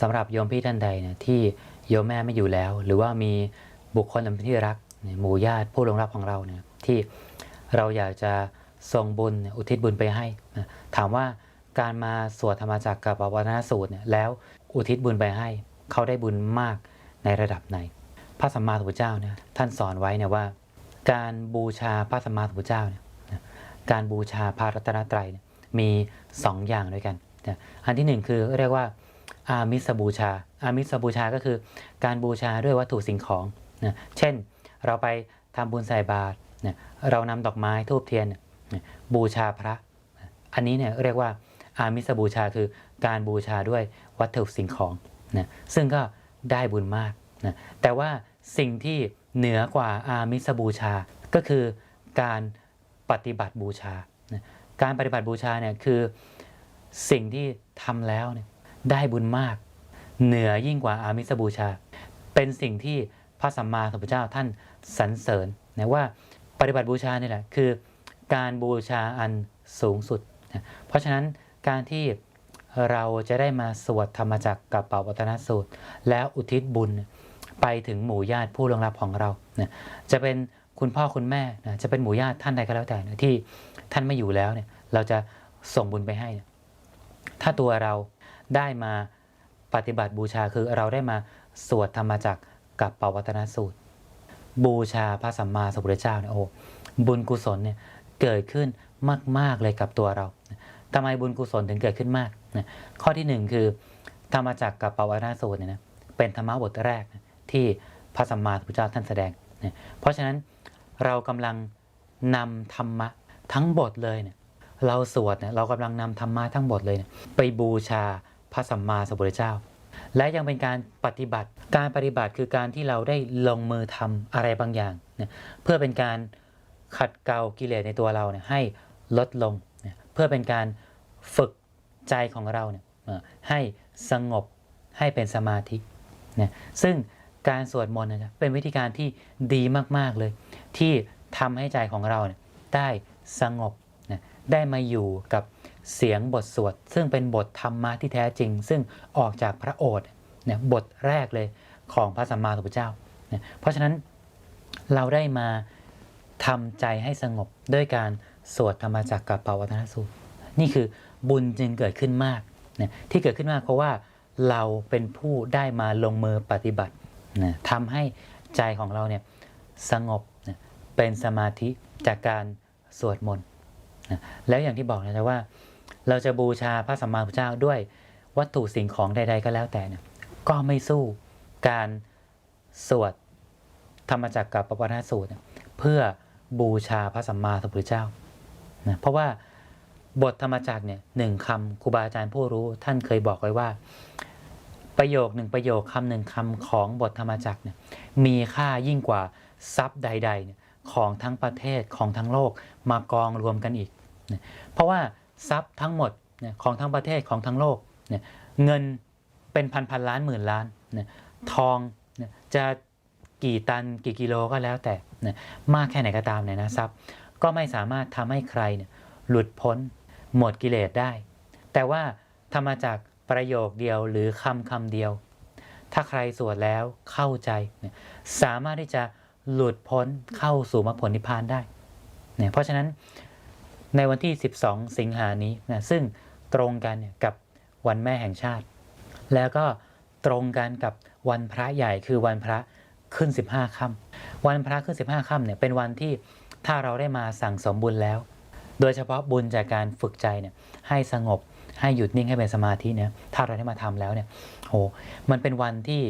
สำหรับโยมพี่ท่านใดเนี่ยที่โยมแม่ไม่อยู่แล้ว หรือว่ามีบุคคลอันเป็นที่รักหมู่ญาติผู้ลงรับของเราเนี่ยที่เราอยากจะส่งบุญอุทิศบุญไปให้นะถามว่าการมาสวดธรรมจักรกับปวัตนสูตรเนี่ยแล้วอุทิศบุญไปให้ เขาได้บุญมากในระดับไหน พระสัมมาสัมพุทธเจ้าเนี่ยท่านสอนไว้เนี่ยว่า การบูชาพระสัมมาสัมพุทธเจ้าเนี่ยการบูชาพระรัตนตรัยมีสองอย่างด้วยกัน อันที่หนึ่งคือเรียกว่า อามิสบูชา อามิสบูชาก็คือการบูชาด้วยวัตถุสิ่งของนะเช่นเราไปทำบุญใส่บาตรนะเรานำดอกไม้ทูบเทียนนะบูชาพระ อันนี้เนี่ยเรียกว่าอามิสบูชาคือการบูชาด้วยวัตถุสิ่งของนะซึ่งก็ได้บุญมากนะแต่ว่าสิ่งที่เหนือกว่าอามิสบูชาก็คือการปฏิบัติบูชานะการปฏิบัติบูชาเนี่ยคือสิ่งที่ทำแล้วเนี่ย ได้บุญมาก เหนือยิ่งกว่าอามิสบูชา เป็นสิ่งที่พระสัมมาสัมพุทธเจ้าท่านสรรเสริญนะว่าปฏิบัติบูชานี่แหละคือ การบูชาอันสูงสุดนะเพราะฉะนั้นการที่เราจะได้มาสวดธรรมจักรกับเป่าวัตนสูตร แล้วอุทิศบุญไปถึงหมู่ญาติผู้ลงรับของเรานะจะเป็นคุณพ่อคุณแม่นะจะเป็นหมู่ญาติท่านใดก็แล้วแต่นะที่ท่านไม่อยู่แล้วเนี่ยเราจะส่งบุญไปให้นะถ้าตัวเรา ได้มาปฏิบัติบูชาคือเราได้มาสวดธรรมจักรกับปวัตนสูตร บูชาพระสัมมาสัมพุทธเจ้าเนี่ยโอ้บุญกุศลเนี่ยเกิดขึ้นมาก ๆ เลยกับตัวเราทำไมบุญกุศลถึงเกิดขึ้นมากนะข้อที่หนึ่งคือ ธรรมจักรกับปวัตนสูตรเนี่ยนะเป็นธรรมะบทแรกที่พระสัมมาสัมพุทธเจ้าท่านแสดงนะเพราะฉะนั้นเรากำลังนำธรรมะทั้งบทเลยเนี่ยเราสวดเนี่ยเรากำลังนำธรรมะทั้งหมดเลยเนี่ยไปบูชา พระสัมมาสัมพุทธเจ้า และยังเป็นการปฏิบัติ การปฏิบัติคือการที่เราได้ลงมือทำอะไรบางอย่างเนี่ยเพื่อเป็นการขัดเกลากิเลสในตัวเราเนี่ยให้ลดลงเนี่ยเพื่อเป็นการฝึกใจของเราเนี่ยให้สงบให้เป็นสมาธินี่ยซึ่งการสวดมนต์นะครับเป็นวิธีการที่ดีมาก ๆ เลย ที่ทำให้ใจของเราเนี่ยได้สงบนะได้มาอยู่กับ เสียงบทสวด ซึ่งเป็นบทธรรมะที่แท้จริง ซึ่งออกจากพระโอษฐ์เนี่ยบทแรกเลยของพระสัมมาสัมพุทธเจ้าเนี่ยเพราะฉะนั้นเราได้มาทำใจให้สงบด้วยการสวดธรรมจักรกับปวัตนสูตร นี่คือบุญจึงเกิดขึ้นมากเนี่ยที่เกิดขึ้นมากเพราะว่าเราเป็นผู้ได้มาลงมือปฏิบัตินะทำให้ใจของเราเนี่ยสงบนะเป็นสมาธิจากการสวดมนต์นะแล้วอย่างที่บอกนะว่า เราจะบูชาพระสัมมาสัมพุทธเจ้าด้วยวัตถุสิ่งของใด ๆ ก็แล้วแต่เนี่ยก็ไม่สู้การสวดธรรมจักรกับปวัตนสูตร เพื่อบูชาพระสัมมาสัมพุทธเจ้านะเพราะว่าบทธรรมจักรเนี่ยหนึ่งคำครูบาอาจารย์ผู้รู้ท่านเคยบอกไว้ว่า ประโยคหนึ่งประโยคคำหนึ่งคำของบทธรรมจักรเนี่ยมีค่ายิ่งกว่าทรัพย์ใดๆเนี่ยของทั้งประเทศของทั้งโลกมากองรวมกันอีกเพราะว่า ทรัพย์ทั้งหมดของทั้งประเทศของทั้งโลกเงินเป็นพันพันล้านหมื่นล้านทองจะกี่ตันกี่กิโลก็แล้วแต่มากแค่ไหนก็ตามเนี่ยนะทรัพย์ก็ไม่สามารถทำให้ใครหลุดพ้นหมดกิเลสได้ แต่ว่าทำมาจากประโยคเดียวหรือคำคำเดียว ถ้าใครสวดแล้วเข้าใจ สามารถที่จะหลุดพ้นเข้าสู่มรรคผลนิพพานได้เนี่ยเพราะฉะนั้น ในวันที่ 12 สิงหานี้นะซึ่งตรงกันกับวันแม่แห่งชาติ แล้วก็ตรงกันกับวันพระใหญ่คือวันพระขึ้น 15ค่ำวันพระขึ้น 15ค่ำเนี่ยเป็นวันที่ถ้าเราได้มาสั่งสมบุญแล้ว โดยเฉพาะบุญจากการฝึกใจเนี่ยให้สงบให้หยุดนิ่งให้เป็นสมาธิเนี่ยถ้าเราได้มาทำแล้วเนี่ยโหมันเป็นวันที่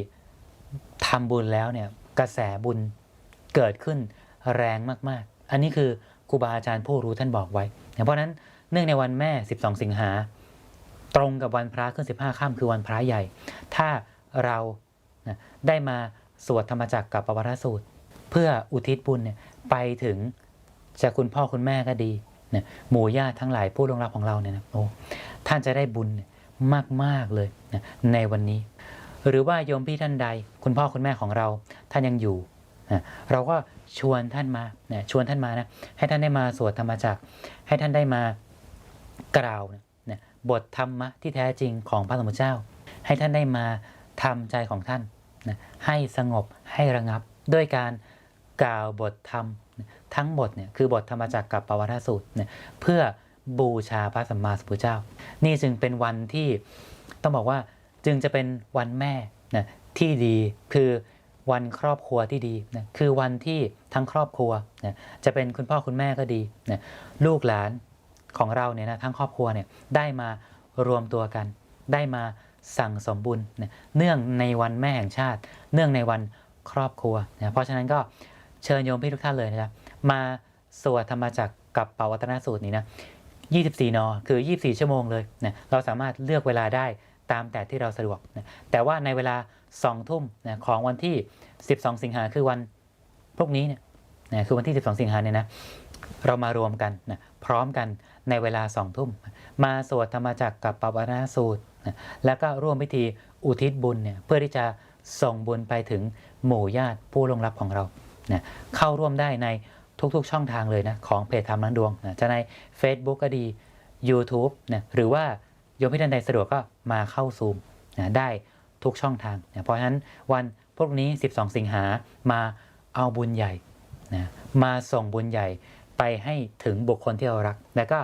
ทำบุญแล้วเนี่ยกระแสบุญเกิดขึ้นแรงมากๆ อันนี้คือ รูบาอาจารย์ผู้รู้ท่านบอกไว้ เพราะฉะนั้นเนื่องในวันแม่ 12 สิงหา ตรงกับวันพระขึ้น 15ค่ำคือวันพระใหญ่ ถ้าเรานะได้มาสวดธรรมจักรกับปวัตสูตร เพื่ออุทิศบุญเนี่ยไปถึงจะคุณพ่อคุณแม่ก็ดีนะหมู่ญาติทั้งหลายผู้ลงรับของเราเนี่ยนะโอ้ท่านจะได้บุญมากมากๆเลยนะในวันนี้ หรือว่าโยมพี่ท่านใด คุณพ่อคุณแม่ของเราท่านยังอยู่นะเราก็ ชวนท่านมานะชวนท่านมานะให้ท่านได้มาสวดธรรมจักรให้ท่านได้มากล่าวนะนะบทธรรมะที่แท้จริงของพระสมมุทรเจ้า ให้ท่านได้มาทำใจของท่านนะให้สงบให้ระงับด้วยการกล่าวบทธรรมทั้งหมดเนี่ยคือบทธรรมจักรกับปวัตสูตรเนี่ยเพื่อบูชาพระสัมมาสัมพุทธเจ้า นี่จึงเป็นวันที่ต้องบอกว่าจึงจะเป็นวันแม่นะที่ดีคือ วันครอบครัวที่ดีนะคือวันที่ทั้งครอบครัวนะจะเป็นคุณพ่อคุณแม่ก็ดีนะลูกหลานของเราเนี่ยนะทั้งครอบครัวเนี่ยได้มารวมตัวกัน ได้มาสั่งสมบุญนะเนื่องในวันแม่แห่งชาติ เนื่องในวันครอบครัวนะเพราะฉะนั้นก็เชิญโยมพี่ทุกท่านเลยนะครับมาสวดธรรมจักรกับเปาวัตนสูตรนี้นะ 24 น คือ 24 ชั่วโมงเลยนะเราสามารถเลือกเวลาได้ ตามแต่ที่เราสะดวกนะแต่ว่าในเวลา2ทุ่มนะของวันที่ 12 สิงหาคือวันพรุ่งนี้เนี่ยนะคือวันที่ 12 สิงหาเนี่ยนะเรามารวมกันนะพร้อมกันในเวลา2ทุ่ม มาสวดธรรมจักรกับปวัตนสูตรนะแล้วก็ร่วมพิธีอุทิศบุญเนี่ยเพื่อที่จะส่งบุญไปถึงหมู่ญาติผู้ลงลับของเรานะเข้าร่วมได้ในทุกๆช่องทางเลยนะของเพจธรรมนันดวงนะจะใน Facebook ก็ดี YouTube นะหรือว่า โยมพี่ท่านใดสะดวกก็มาเข้าซูมนะได้ทุกช่องทางนะเพราะฉะนั้นวันพวกนี้ 12 สิงหามาเอาบุญใหญ่นะมาส่งบุญใหญ่ไปให้ถึงบุคคลที่เรารัก แล้วก็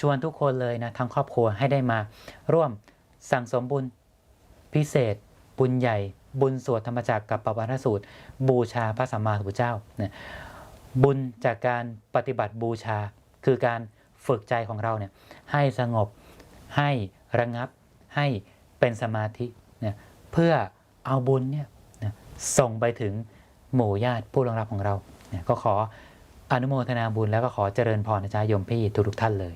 ชวนทุกคนเลยนะทั้งครอบครัวให้ได้มาร่วมสั่งสมบุญพิเศษ บุญใหญ่ บุญสวดธรรมจักรกับปวัตสูตร บูชาพระสัมมาสัมพุทธเจ้านะบุญจากการปฏิบัติบูชา คือการฝึกใจของเราเนี่ยให้สงบ ให้ระงับให้เป็นสมาธิเนี่ยเพื่อเอาบุญเนี่ยนะส่งไปถึงหมู่ญาติผู้รองรับของเราเนี่ยก็ขออนุโมทนาบุญแล้วก็ขอเจริญพรนะจ๊ะโยมพี่ทุกท่านเลย